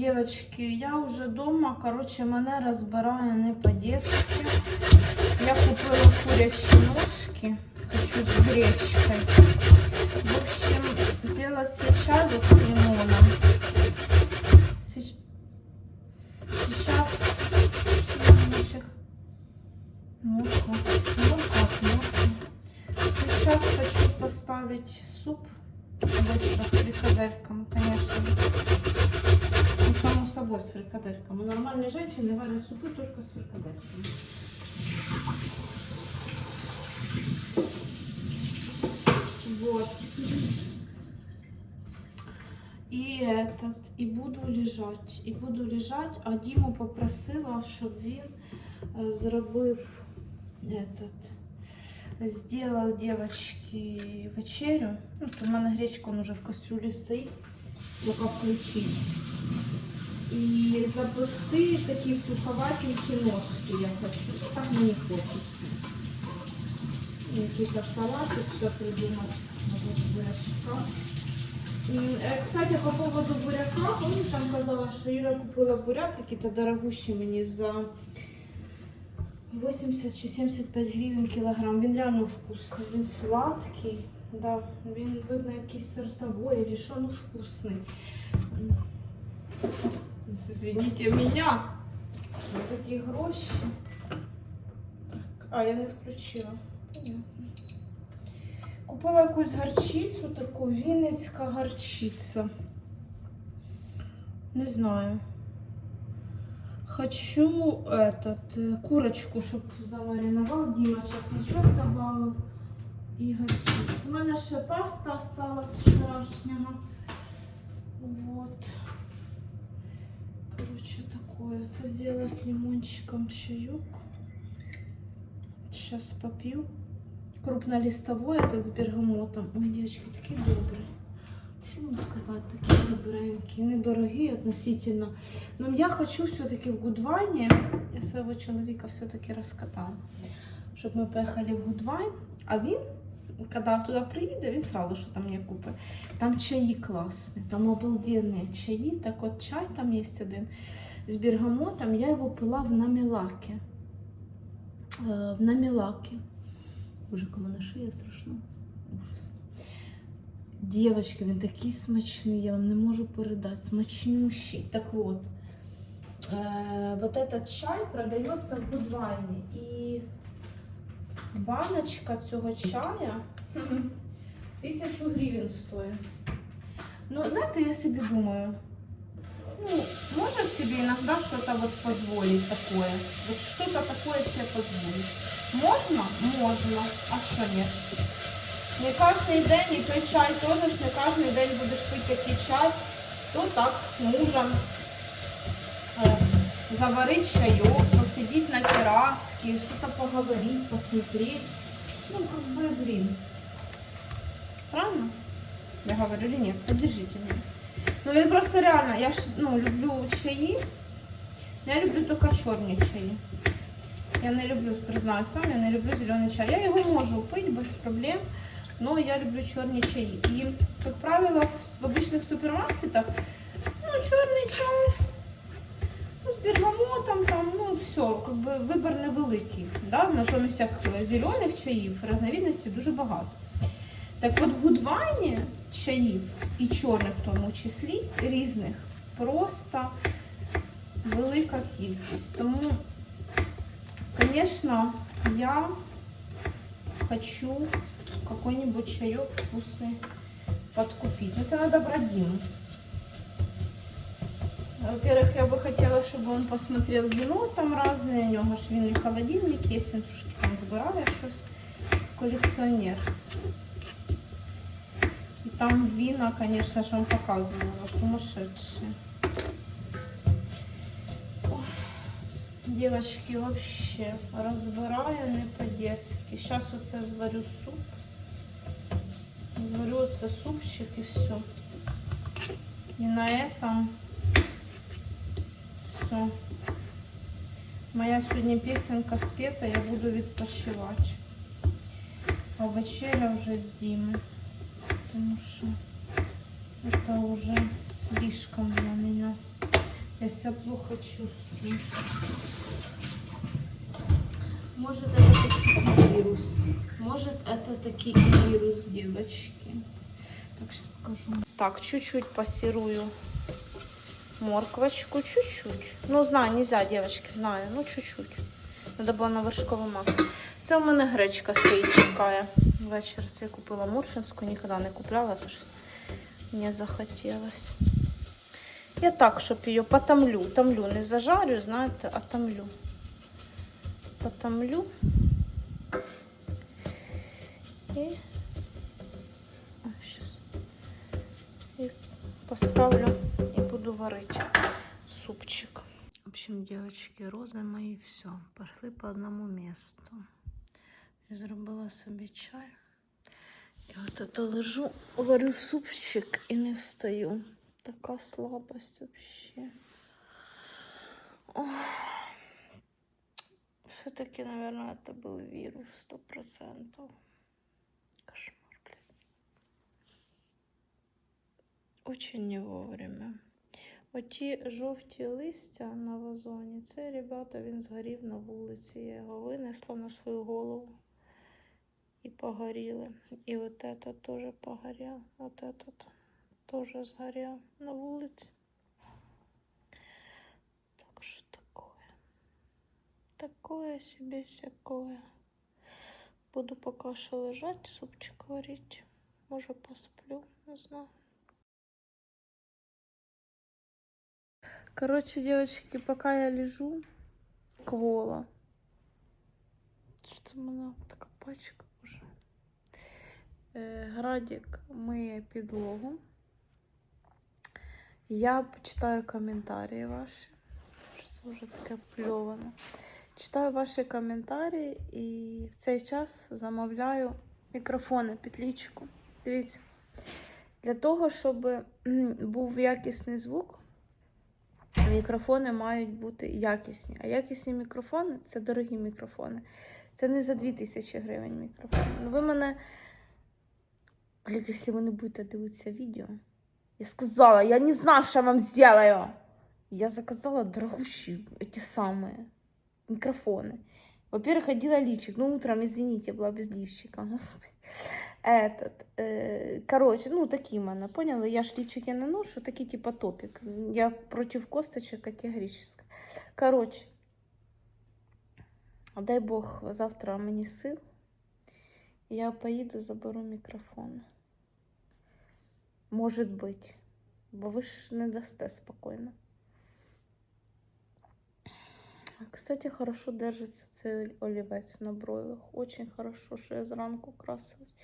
Девочки, я вже вдома, коротше, мене розбирає не по-детски. Я купила курячі ножки, хочу з гречкой. В общем, чай вот с лимоном. Сейчас. Морква. Морква, морква. Сейчас хочу поставить суп быстро с фрикадельками, конечно Ну, само собой, с фрикадельками. Нормальные женщины варят супы только с фрикадельками. Вот. І этот, і буду лежать, і буду лежать, а Діму попросила, щоб він е, зробив этот, сделал девочки вечерю. Ну, то в мене гречка он уже в кастрюлі стоїть, поки включить. І запекти такі суховатенькі ножки я хочу. Так мені хочеться. Якийсь салатик, що придумати. Е, Кстати, по поводу буряка, помню, там казала, що Юля купила буряк, який-то дорогущий мені за 80 чи 75 гривень кілограм. Він реально вкусний, він сладкий. Да, він, видно, якийсь сортовой или що, ну вкусний. М. Извините меня. За такі гроші. Так, а, я не включила. Понятно. Купила якусь гарчицю, таку вінницька гарчиця. Не знаю. Хочу этот, э, курочку, щоб замариновал. Дима чесночок добавив і гарчицю. У мене ще паста осталась вчорашнього. Вот Короче, такое. Це сделала с лимончиком чаек. Сейчас попью. Крупнолистовой этот с бергамотом. Ой, девочки, такие добрые. Что вам сказать, такие добренькие, недорогие относительно. Но я хочу все-таки в Гудвайне, я своего человека все-таки раскатала, чтобы мы поехали в Гудвайн, а він, коли туди приїде, він сразу що там мені купить. Там чаї класні, там обалденні чаї. Так от чай там є один з бергамотом, я його пила в намілаке. Е, В намілаке. Боже, коли на шиє страшно. Ужас. Дівчатки, він такий смачний, я вам не можу передати. Смачнющий. Так от, э, вот этот чай продается в Гудвайне. І баночка цього чая тисячу гривень стоїть. Ну, знаєте, я собі думаю, ну, можно себе иногда что-то вот позволить такое? Вот что-то такое себе позволить. Можно? Можно. А что нет? Не кожен день, і той чай теж не кожен день будеш пити такий чай, то так з мужем е, заварить чайок, посидіть на терраске, что-то поговорить, посмотреть. Ну, как бы, блин. Правильно? Я говорю или нет? Поддержите меня. Ну, він просто реально, я ж ну, люблю чаї. Я люблю тільки чорні чаї. Я не люблю, признаюсь вам, я не люблю зелений чай. Я його можу пити без проблем, але я люблю чорні чаї. І, як правило, в, в обычных супермаркетах, ну, чорний чай, ну, бергамотом, там, ну, все, как би вибір невеликий. Да? Натомість, як зелених чаїв, різновидностей дуже багато. Так от в Гудвайні чаїв і чорних в тому числі різних просто велика кількість. Тому, звісно, я хочу какой-нибудь чайок вкусный подкупить. Это надо брать. Во-первых, я бы хотела, чтобы он посмотрел вино там разные. У него ж винный холодильник есть, він трошки там збирає щось. Колекціонер. И там вина, конечно же, вам показывала, сумасшедшие. Ой, Девочки, вообще разбираю не по-детски. Сейчас вот я сварю суп. Сварю оце супчик и все. И на этом все. Моя сегодня песенка спета, я буду відпочивати. А вечеря вже з Дімою. Потому что это уже слишком для меня. я себя плохо чувствую. Может, это таки вирус. Может, это таки и вирус, девочки. Так, сейчас покажу. Так, чуть-чуть пассирую морквочку, чуть-чуть. Ну, знаю, нельзя, девочки, знаю, ну чуть-чуть. Надо було на вершкове масло. Це у мене гречка стоїть, чекає. Ввечері це я купила муршинську, ніколи не купляла, це ж мені захотілось. Я так, щоб її потомлю. Томлю, не зажарю, знаєте, а томлю. Потомлю. І... Щас. І поставлю буду варить супчик. В общем, девочки, розы мои, все, пошли по одному месту. Я зробила собі чай. І от это лежу, варю супчик і не встаю. Така слабость вообще. Ох. Все-таки, наверное, это был вирус, сто процентов. Кошмар, блядь. Очень не вовремя. Оті жовті листя на вазоні, це, ребята, він згорів на вулиці. Я його винесла на свою голову і погоріли. І от это теж погорел. Вот этот тоже сгорел на вулиці. Так що такое. Такое себе всякое. Буду поки що лежать, супчик варить. Може посплю, не знаю. Короче, девочки, пока я лежу, квола. Що це мене така пачка вже. Е, Градік миє підлогу. Я почитаю коментарі ваші. Що Це вже таке пльоване. Читаю ваші коментарі і в цей час замовляю мікрофони під лічку. Дивіться. Для того, щоб був якісний звук, мікрофони мають бути якісні. А якісні мікрофони це дорогі мікрофони. Це не за 2000 гривень мікрофон. Ну ви мене. Блядь, якщо ви не будете дивитися відео, я сказала, я не знав, що вам сделаю. Я заказала дорогущие эти самые микрофоны. Во-первых, одела лифчик. Ну, утром, извините, была без лифчика. Господи. Этот, э, короче, ну, такі в мене, поняли? Я ж лифчики не ношу, такі типа топик. Я против косточек категорически. Короче, дай Бог завтра мені сил. Я поїду, заберу мікрофон. Може бути. Бо ви ж не дасте спокійно. Кстати, хорошо держится цей олівець на бровях. Очень хорошо, що я зранку красилась.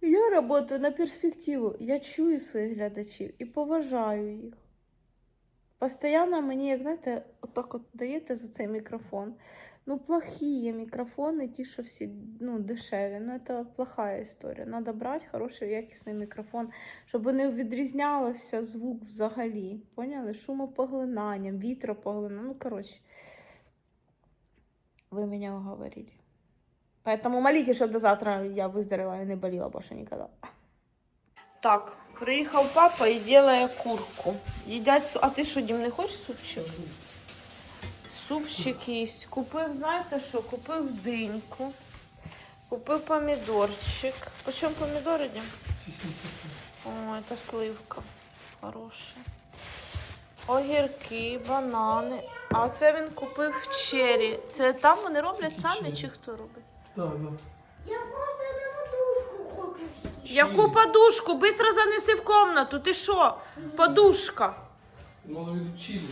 Я работаю на перспективу. Я чую своїх глядачів і поважаю їх. Постоянно мені, як знаєте, отак от даєте за цей мікрофон. Ну, плохі є мікрофони, ті, що всі ну, дешеві. Ну, це плоха історія. Надо брати хороший якісний мікрофон, щоб не відрізнявся звук взагалі. Поняли? Шумопоглинанням, вітропоглинанням. Ну, коротше, ви мене уговорили. Поэтому молите, щоб до завтра я выздоровела и не болела больше никогда. Так, приїхав папа і делає курку. Їдять. А ти що, Дім, не хочеш супчик? Супчик їсть. Купив, знаєте що? Купив диньку. Купив помідорчик. Почем помідори, Дім? О, это сливка. Хороша. Огірки, банани. А це він купив чері. Це там вони роблять самі чи хто робить? Так, да. Я просто на подушку хочу. Яку подушку? Быстро занеси в комнату. Ти що? Подушка. Мало в виду чили.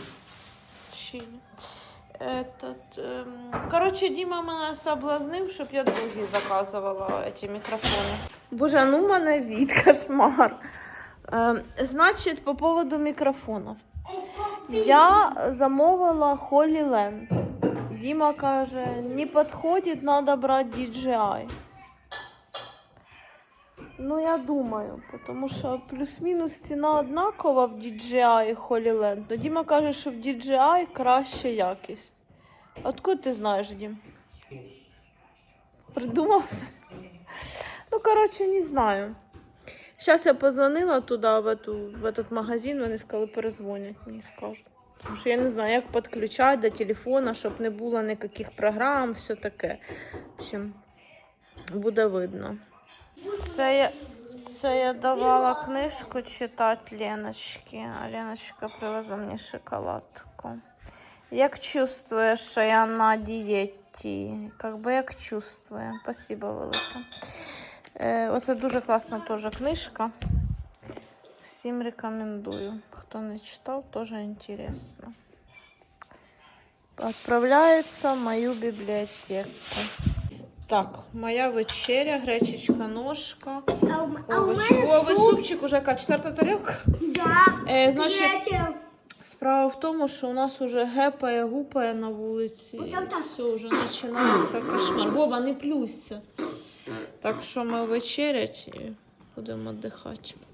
Этот, эм... короче, Діма мене соблазнив, щоб я другі заказувала ці мікрофони. Боже, ну мене від кошмар. Ем, значить, по поводу мікрофонів. Я замовила Holy Land. Діма каже, не підходить, треба брати DJI. Ну, я думаю, тому що плюс-мінус ціна однакова в DJI і Holy Land. Но Діма каже, що в DJI краща якість. Откуда ти знаєш, Дім? Придумався? Ну, коротше, не знаю. Зараз я позвонила туди, в, эту, в этот магазин, вони сказали, перезвонять мені скажуть. Тому що я не знаю, як підключати до телефона, щоб не було ніяких програм, все таке. В общем, буде видно. Це я, це я давала книжку читати Леночці, а Леночка привезла мені шоколадку. Як чувствуєш, що я на дієті? Как би як чувствую. Спасибо велике. Е, оце дуже класна теж книжка. Всім рекомендую. Хто не читав, теж інтересно. Отправляється в мою бібліотеку. Так, моя вечеря, гречечка, ножка. А суп. супчик уже яка четверта тарілка. Да. Е, значить, Третя. Справа в тому, що у нас уже гепає, гупає на вулиці. Все, вже починається кошмар. Боба, не плюйся. Так що ми вечерять і будемо віддихати.